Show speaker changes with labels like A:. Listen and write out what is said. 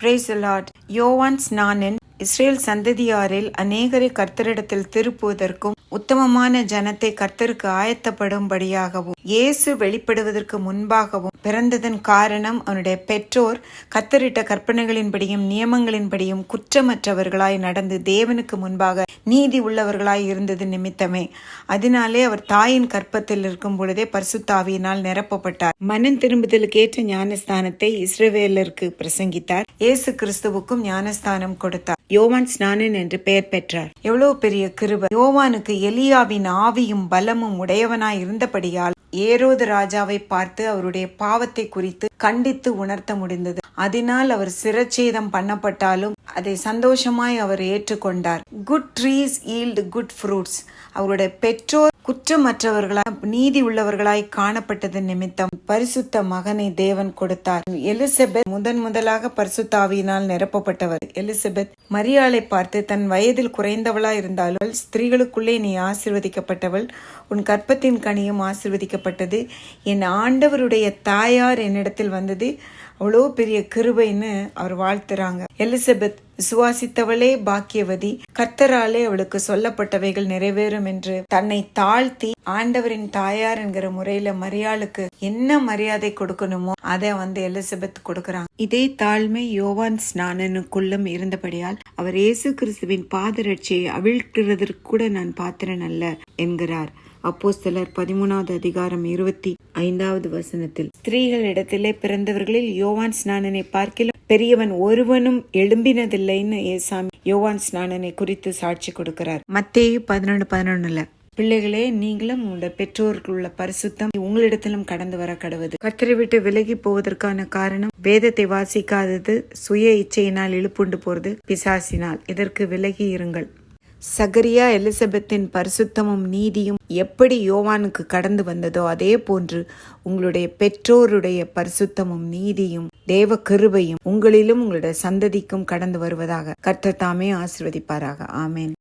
A: Price Lord யோவான் ஸ்நானன் Israel சந்ததியாரில் அநேகரை கர்த்தரிடத்தில் திருப்புவதற்கும் உத்தமமான ஜனத்தை கர்த்தருக்கு ஆயத்தப்படும்படியாகவும் இயேசு வெளிப்படுவதற்கு முன்பாகவும் பிறந்ததன் காரணம் அவனுடைய பெற்றோர் கத்தரிட்ட கற்பனைகளின்படியும் நியமங்களின்படியும் குற்றமற்றவர்களாய் நடந்து தேவனுக்கு முன்பாக நீதி உள்ளவர்களாய் இருந்தது நிமித்தமே. அதனாலே அவர் தாயின் கற்பத்தில் இருக்கும் பொழுதே பரிசுத்தாவியினால் நிரப்பப்பட்டார். மனம் திரும்புதலுக்கு ஏற்ற ஞானஸ்தானத்தை இஸ்ரவேலருக்கு பிரசங்கித்தார். இயேசு கிறிஸ்துவுக்கும் ஞானஸ்தானம் கொடுத்தார். யோவான் ஸ்நானன் என்று பெயர் பெற்றார். எவ்வளவு பெரிய கிருபை. யோவானுக்கு எலியாவின் ஆவியும் பலமும் உடையவனாய் இருந்தபடியால் ஏரோது ராஜாவை பார்த்து அவருடைய பாவத்தை குறித்து கண்டித்து உணர்த்த முடிந்தது. அதனால் அவர் சிரச்சேதம் பண்ணப்பட்டாலும் அதை சந்தோஷமாய் அவர் ஏற்றுக்கொண்டார். Good trees yield good fruits அவருடைய பெற்றோர் குற்றமற்றவர்களாய் நீதி உள்ளவர்களாய் காணப்பட்டது நிமித்தம் பரிசுத்த மகனை தேவன் கொடுத்தார். எலிசபெத் முதன் முதலாக பரிசுத்தாவியினால் நிரப்பப்பட்டவர். எலிசபெத் மரியாளை பார்த்து தன் வயதில் குறைந்தவளாய் இருந்தாலும் ஸ்திரீகளுக்குள்ளே நீ ஆசிர்வதிக்கப்பட்டவள். உன் கற்பத்தின் கனியும் ஆசிர்வதிக்கப்பட்டது. என் ஆண்டவருடைய தாயார் என்னிடத்தில் வந்தது. அவ்வளோ பெரிய கிருபைன்னு அவர் வாழ்த்துறாங்க. எலிசபெத் விசுவாசித்தவளே பாக்கியவதி கர்த்தராலே அவளுக்கு சொல்லப்பட்டவைகள் நிறைவேறும் என்று தன்னை தாழ்த்தி ஆண்டவரின் தாயார் என்கிற முறையில மரியாளுக்கு என்ன மரியாதை கொடுக்கணுமோ அதை வந்து எலிசபெத் கொடுக்கறாங்க. இதே தாழ்மை யோவான் ஸ்நானனுக்குள்ளும் இருந்தபடியால் அவர் இயேசு கிறிஸ்துவின் பாதரட்சியை அவிழ்க்கிறதற்கு கூட நான் பாத்திரன் அல்ல என்கிறார். அப்போ சிலர் பதிமூணாவது அதிகாரம் இருபத்தி ஐந்தாவது வசனத்தில் ஸ்திரீகளிடத்திலே பிறந்தவர்களில் யோவான் ஸ்நானனை பார்க்கிலும் பெரியவன் ஒருவனும் எழும்பினதில்லைன்னு ஏசாமி யோவான் ஸ்நானனை குறித்து சாட்சி கொடுக்கிறார். மத்தேயு பதினொன்று பதினொன்னுல பிள்ளைகளே நீங்களும் உங்களோட பெற்றோருக்குள்ள பரிசுத்தம் உங்களிடத்திலும் கடந்து வர கடவுது. கர்த்தரை விட்டு விலகி போவதற்கான காரணம் வேதத்தை வாசிக்காதது சுய இச்சையினால் இழுப்புண்டு போறது பிசாசினால். இதற்கு விலகி இருங்கள். சகரியா எலிசபெத்தின் பரிசுத்தமும் நீதியும் எப்படி யோவானுக்கு கடந்து வந்ததோ அதே போன்று உங்களுடைய பெற்றோருடைய பரிசுத்தமும் நீதியும் தேவ கிருபையும் உங்களிலும் உங்களுடைய சந்ததிக்கும் கடந்து வருவதாக கர்த்தர் தாமே ஆசிர்வதிப்பாராக. ஆமேன்.